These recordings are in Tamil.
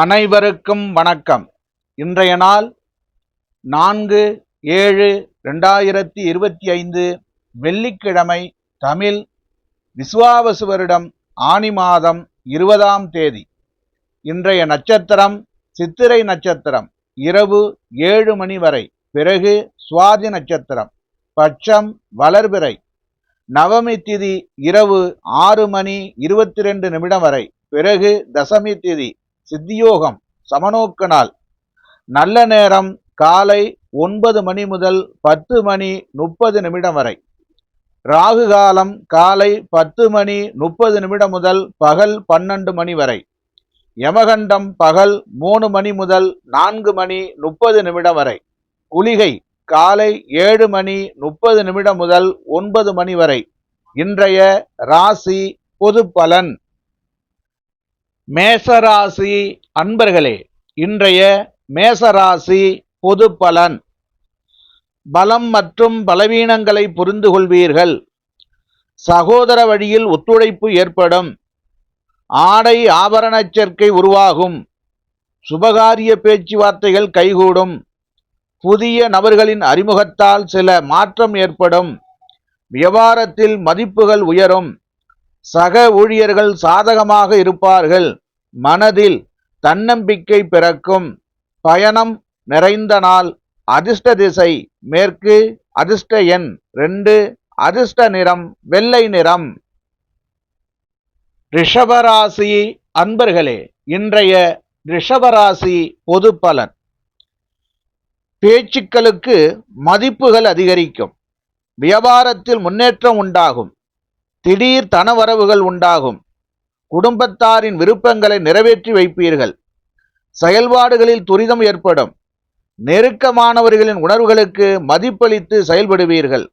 அனைவருக்கும் வணக்கம். இன்றைய நாள் நான்கு ஏழு ரெண்டாயிரத்தி இருபத்தி ஐந்து வெள்ளிக்கிழமை தமிழ் விசுவாவசு வருடம் ஆனி மாதம் இருபதாம் தேதி. இன்றைய நட்சத்திரம் சித்திரை நட்சத்திரம். இரவு ஏழு மணி வரை. பிறகு சுவாதி நட்சத்திரம். பட்சம் வளர்பிறை. நவமி திதி இரவு ஆறு மணி இருபத்தி ரெண்டு நிமிடம் வரை. பிறகு தசமி திதி சித்தியோகம் சமநோக்கு நாள் நல்ல நேரம் காலை ஒன்பது மணி முதல் பத்து மணி முப்பது நிமிடம் வரை. ராகு காலம் காலை பத்து மணி முப்பது நிமிடம் முதல் பகல் பன்னெண்டு மணி வரை. யமகண்டம் பகல் மூணு மணி முதல் நான்கு மணி முப்பது நிமிடம் வரை. குளிகை காலை ஏழு மணி முப்பது நிமிடம் முதல் ஒன்பது மணி வரை. இன்றைய ராசி பொது பலன் மேசராசி அன்பர்களே இன்றைய மேசராசி பொது பலன். பலம் மற்றும் பலவீனங்களை புரிந்து கொள்வீர்கள். சகோதர வழியில் ஒத்துழைப்பு ஏற்படும். ஆடை ஆபரணச் சேர்க்கை உருவாகும். சுபகாரிய பேச்சுவார்த்தைகள் கைகூடும். புதிய நபர்களின் அறிமுகத்தால் சில மாற்றம் ஏற்படும். வியாபாரத்தில் மதிப்புகள் உயரும். சக ஊழியர்கள் சாதகமாக இருப்பார்கள். மனதில் தன்னம்பிக்கை பிறக்கும். பயணம் நிறைந்த நாள். அதிர்ஷ்ட திசை மேற்கு. அதிர்ஷ்ட எண் ரெண்டு. அதிர்ஷ்ட நிறம் வெள்ளை நிறம். ரிஷபராசி அன்பர்களே இன்றைய ரிஷபராசி பொது பலன். பேச்சுக்களுக்கு மதிப்புகள் அதிகரிக்கும். வியாபாரத்தில் முன்னேற்றம் உண்டாகும். திடீர் தனவரவுகள் உண்டாகும். குடும்பத்தாரின் விருப்பங்களை நிறைவேற்றி வைப்பீர்கள். செயல்பாடுகளில் துரிதம் ஏற்படும். நெருக்கமானவர்களின் உணர்வுகளுக்கு மதிப்பளித்து செயல்படுவீர்கள்.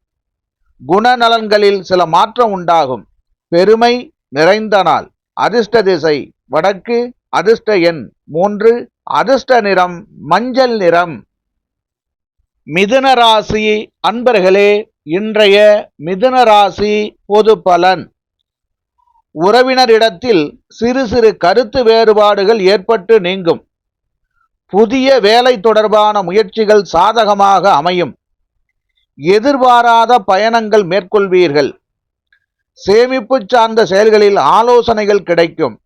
குணநலன்களில் சில மாற்றம் உண்டாகும். பெருமை நிறைந்த நாள். அதிர்ஷ்ட திசை. வடக்கு அதிர்ஷ்ட எண். மூன்று அதிர்ஷ்ட நிறம். மஞ்சள் நிறம். மிதுன ராசி அன்பர்களே இன்றைய மிதுன ராசி பொது பலன். உறவினரிடத்தில் சிறு சிறு கருத்து வேறுபாடுகள் ஏற்பட்டு நீங்கும். புதிய வேலை தொடர்பான முயற்சிகள் சாதகமாக அமையும். எதிர்பாராத பயணங்கள் மேற்கொள்வீர்கள். சேமிப்பு சார்ந்த செயல்களில் ஆலோசனைகள் கிடைக்கும்.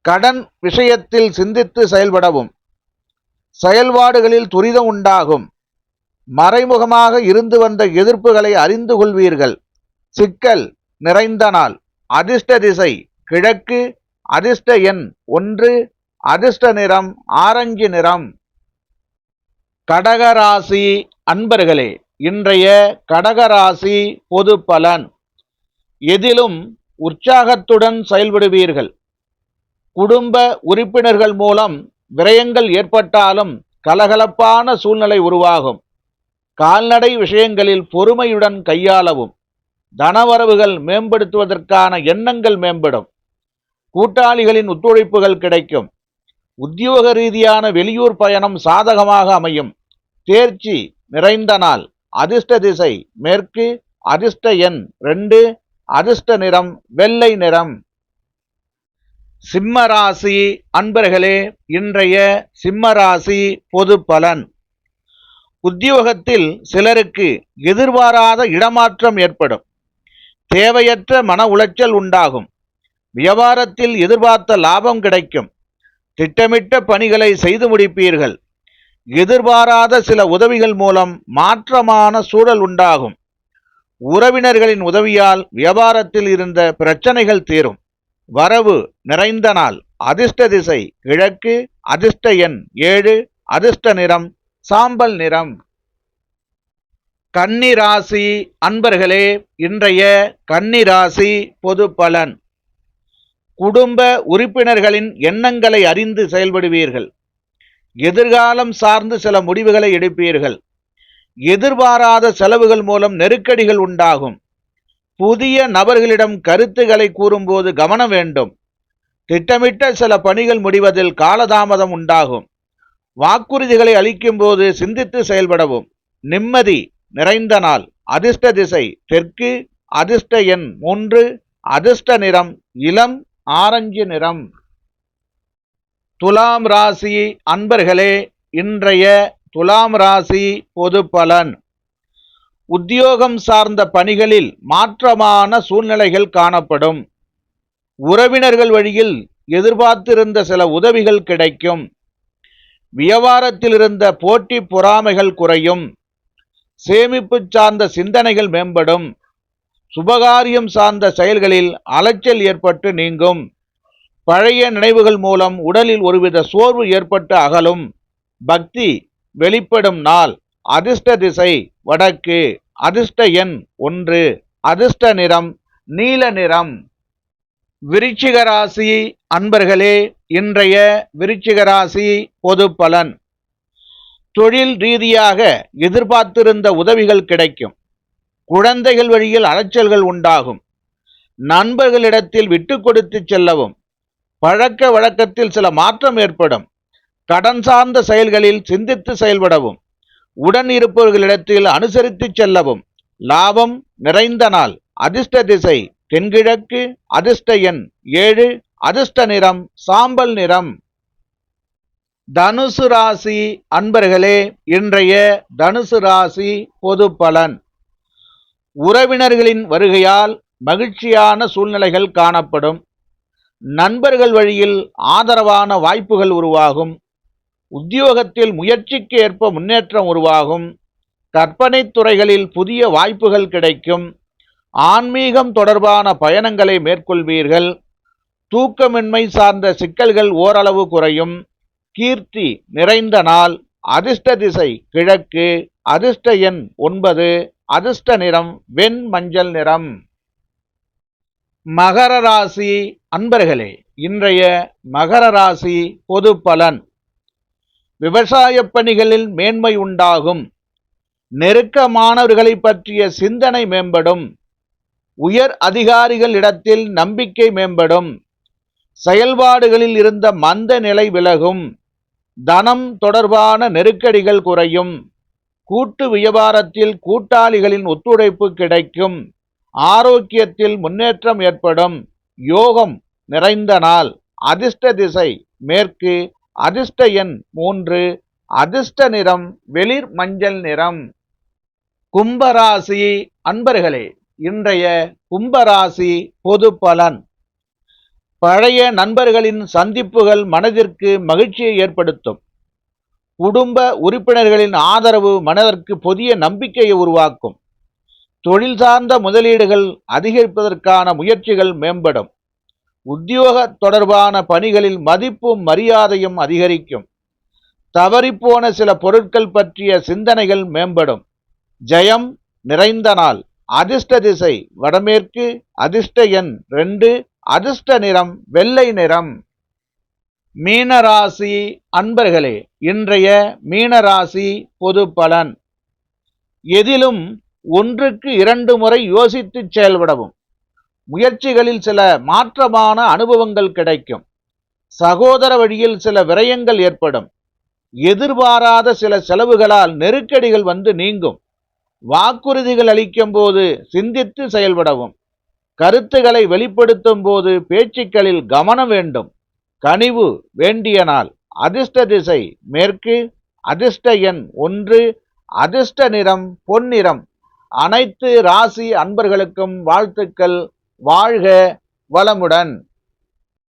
கடன் விஷயத்தில் சிந்தித்து செயல்படவும். செயல்பாடுகளில் துரிதம் உண்டாகும். மறைமுகமாக இருந்து வந்த எதிர்ப்புகளை அறிந்து கொள்வீர்கள். சிக்கல் நிறைந்த நாள். அதிர்ஷ்ட திசை கிழக்கு. அதிர்ஷ்ட எண் ஒன்று. அதிர்ஷ்ட நிறம் ஆரஞ்சு நிறம். கடகராசி அன்பர்களே இன்றைய கடகராசி பொது பலன். எதிலும் உற்சாகத்துடன் செயல்படுவீர்கள். குடும்ப உறுப்பினர்கள் மூலம் விரயங்கள் ஏற்பட்டாலும் கலகலப்பான சூழ்நிலை உருவாகும். கால்நடை விஷயங்களில் பொறுமையுடன் கையாளவும் தனவரவுகள் மேம்படுத்துவதற்கான எண்ணங்கள் மேம்படும் கூட்டாளிகளின் ஒத்துழைப்புகள் கிடைக்கும் உத்தியோக ரீதியான வெளியூர் பயணம் சாதகமாக அமையும். தேர்ச்சி நிறைந்த நாள் அதிர்ஷ்ட திசை மேற்கு அதிர்ஷ்ட எண் ரெண்டு அதிர்ஷ்ட நிறம் வெள்ளை நிறம். சிம்மராசி அன்பர்களே இன்றைய சிம்மராசி பொது பலன் உத்தியோகத்தில் சிலருக்கு எதிர்பாராத இடமாற்றம் ஏற்படும். தேவையற்ற மன உளைச்சல் உண்டாகும். வியாபாரத்தில் எதிர்பார்த்த லாபம் கிடைக்கும். திட்டமிட்ட பணிகளை செய்து முடிப்பீர்கள். எதிர்பாராத சில உதவிகள் மூலம் மாற்றமான சூழல் உண்டாகும். உறவினர்களின் உதவியால் வியாபாரத்தில் இருந்த பிரச்சனைகள் தீரும். வரவு நிறைந்த நாள். அதிர்ஷ்ட திசை கிழக்கு அதிர்ஷ்ட எண் ஏழு அதிர்ஷ்ட நிறம் சாம்பல் நிறம். கன்னிராசி அன்பர்களே இன்றைய கன்னிராசி பொது பலன். குடும்ப உறுப்பினர்களின் எண்ணங்களை அறிந்து செயல்படுவீர்கள். எதிர்காலம் சார்ந்து சில முடிவுகளை எடுப்பீர்கள். எதிர்பாராத செலவுகள் மூலம் நெருக்கடிகள் உண்டாகும். புதிய நபர்களிடம் கருத்துக்களை கூறும்போது கவனம் வேண்டும். திட்டமிட்ட சில பணிகள் முடிவதில் காலதாமதம் உண்டாகும். வாக்குறுதிகளை அளிக்கும்போது சிந்தித்து செயல்படவும். நிம்மதி நிறைந்த நாள். அதிர்ஷ்ட திசை தெற்கு அதிர்ஷ்ட எண் மூன்று அதிர்ஷ்ட நிறம் இளம் ஆரஞ்சு நிறம். துலாம் ராசி அன்பர்களே இன்றைய துலாம் ராசி பொது பலன். உத்தியோகம் சார்ந்த பணிகளில் மாற்றமான சூழ்நிலைகள் காணப்படும். உறவினர்கள் வழியில் எதிர்பார்த்திருந்த சில உதவிகள் கிடைக்கும். வியாபாரத்தில் இருந்த போட்டி பொறாமைகள் குறையும் சேமிப்பு சார்ந்த சிந்தனைகள் மேம்படும் சுபகாரியம் சார்ந்த செயல்களில் அலைச்சல் ஏற்பட்டு நீங்கும். பழைய நினைவுகள் மூலம் உடலில் ஒருவித சோர்வு ஏற்பட்டு அகலும். பக்தி வெளிப்படும் நாள் அதிர்ஷ்ட திசை வடக்கு அதிர்ஷ்ட எண் ஒன்று அதிர்ஷ்ட நிறம் நீல நிறம். விருச்சிக ராசி அன்பர்களே இன்றைய விருச்சிக ராசி பொது பலன். தொழில் ரீதியாக எதிர்பார்த்திருந்த உதவிகள் கிடைக்கும். குழந்தைகள் வழியில் அலைச்சல்கள் உண்டாகும். நண்பர்களிடத்தில் விட்டு கொடுத்து செல்லவும். பழக்க வழக்கத்தில் சில மாற்றம் ஏற்படும். கடன் சார்ந்த செயல்களில் சிந்தித்து செயல்படவும். உடன் இருப்பவர்களிடத்தில் அனுசரித்து செல்லவும். லாபம் நிறைந்த நாள். அதிர்ஷ்ட திசை. தென்கிழக்கு அதிர்ஷ்ட எண் ஏழு. அதிர்ஷ்ட நிறம் சாம்பல் நிறம். தனுசு ராசி அன்பர்களே இன்றைய தனுசு ராசி பொது பலன். உறவினர்களின் வருகையால் மகிழ்ச்சியான சூழ்நிலைகள் காணப்படும். நண்பர்கள் வழியில் ஆதரவான வாய்ப்புகள் உருவாகும். உத்தியோகத்தில் முயற்சிக்கு ஏற்ப முன்னேற்றம் உருவாகும். கற்பனை துறைகளில் புதிய வாய்ப்புகள் கிடைக்கும். ஆன்மீகம் தொடர்பான பயணங்களை மேற்கொள்வீர்கள். தூக்கமின்மை சார்ந்த சிக்கல்கள் ஓரளவு குறையும். கீர்த்தி நிறைந்த நாள். அதிர்ஷ்ட திசை கிழக்கு. அதிர்ஷ்ட எண் ஒன்பது. அதிர்ஷ்ட நிறம் வெண் மஞ்சள் நிறம். மகர ராசி. அன்பர்களே இன்றைய மகர ராசி பொது பலன். விவசாய பணிகளில் மேன்மை உண்டாகும். நெருக்கமானவர்களை பற்றிய சிந்தனை மேம்படும். உயர் அதிகாரிகள் இடத்தில் நம்பிக்கை மேம்படும். செயல்பாடுகளில் இருந்த மந்த நிலை விலகும். தனம் தொடர்பான நெருக்கடிகள் குறையும். கூட்டு வியாபாரத்தில் கூட்டாளிகளின் ஒத்துழைப்பு கிடைக்கும். ஆரோக்கியத்தில் முன்னேற்றம் ஏற்படும். யோகம் நிறைந்த நாள். அதிர்ஷ்ட திசை மேற்கு. அதிர்ஷ்ட எண் மூன்று. அதிர்ஷ்ட நிறம் வெளிர் மஞ்சள் நிறம். கும்பராசி அன்பர்களே இன்றைய கும்பராசி பொது பலன் பழைய நண்பர்களின் சந்திப்புகள் மனதிற்கு மகிழ்ச்சியை ஏற்படுத்தும். குடும்ப உறுப்பினர்களின் ஆதரவு மனதிற்கு புதிய நம்பிக்கையை உருவாக்கும். தொழில் சார்ந்த முதலீடுகள் அதிகரிப்பதற்கான முயற்சிகள் மேம்படும். உத்தியோக தொடர்பான பணிகளில் மதிப்பும் மரியாதையும் அதிகரிக்கும். தவறிப்போன சில பொருட்கள் பற்றிய சிந்தனைகள் மேம்படும். ஜெயம் நிறைந்த நாள். அதிர்ஷ்ட திசை வடமேற்கு அதிர்ஷ்ட எண் ரெண்டு. அதிர்ஷ்ட நிறம் வெள்ளை நிறம். மீனராசி அன்பர்களே இன்றைய மீனராசி பொது பலன். எதிலும் ஒன்றுக்கு இரண்டு முறை யோசித்து செயல்படவும். முயற்சிகளில் சில மாற்றமான அனுபவங்கள் கிடைக்கும். சகோதர வழியில் சில விரயங்கள் ஏற்படும். எதிர்பாராத சில செலவுகளால் நெருக்கடிகள் வந்து நீங்கும். வாக்குறுதிகள் அளிக்கும் போது சிந்தித்து செயல்படவும். கருத்துக்களை வெளிப்படுத்தும் போது பேச்சுக்களில் கவனம் வேண்டும். கனிவு வேண்டிய நாள் அதிர்ஷ்ட திசை மேற்கு அதிர்ஷ்ட எண் ஒன்று அதிர்ஷ்ட நிறம் பொன்னிறம். அனைத்து ராசி அன்பர்களுக்கும் வாழ்த்துக்கள். வாழ்க வளமுடன்.